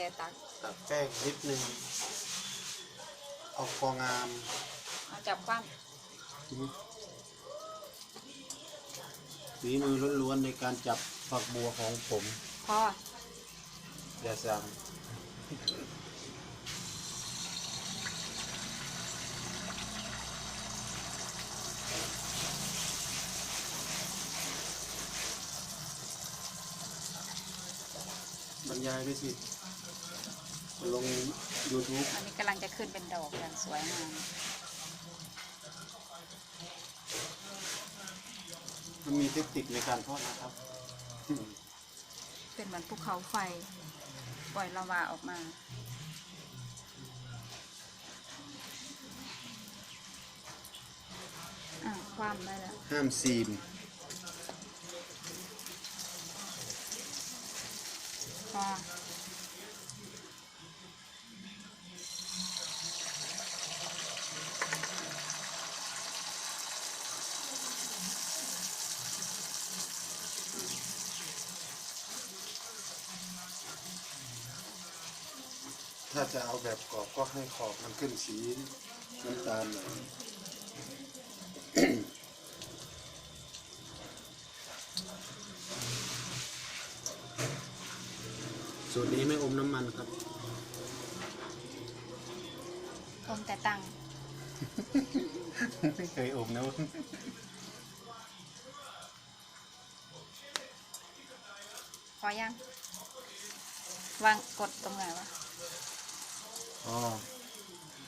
แต่ตักตัดแป้งนิดนึงเอาพองามเอาจับคว่ฝีมือล้วนๆในการจับฝักบัวของผมำพออย่าสั่งบรรยายด้วยสิ ลง YouTube อันนี้กำลังจะขึ้นเป็นดอกอย่างสวยงามมันมีเทคนิคในการทอดนะครับ เป็นเหมือนภูเขาไฟ ปล่อยลาวาออกมาอะความได้แล้วห้ามซีมพอ ถ้าจะเอาแบบกรอบก็ให้ขอบมันขึ้นสีน้ำตาลหน่อยสูตรนี้ไม่อมน้ำมันครับ อมแต่ตังไม่เคยอมนะพอยัง วางกดตรงไหนวะ อ๋อ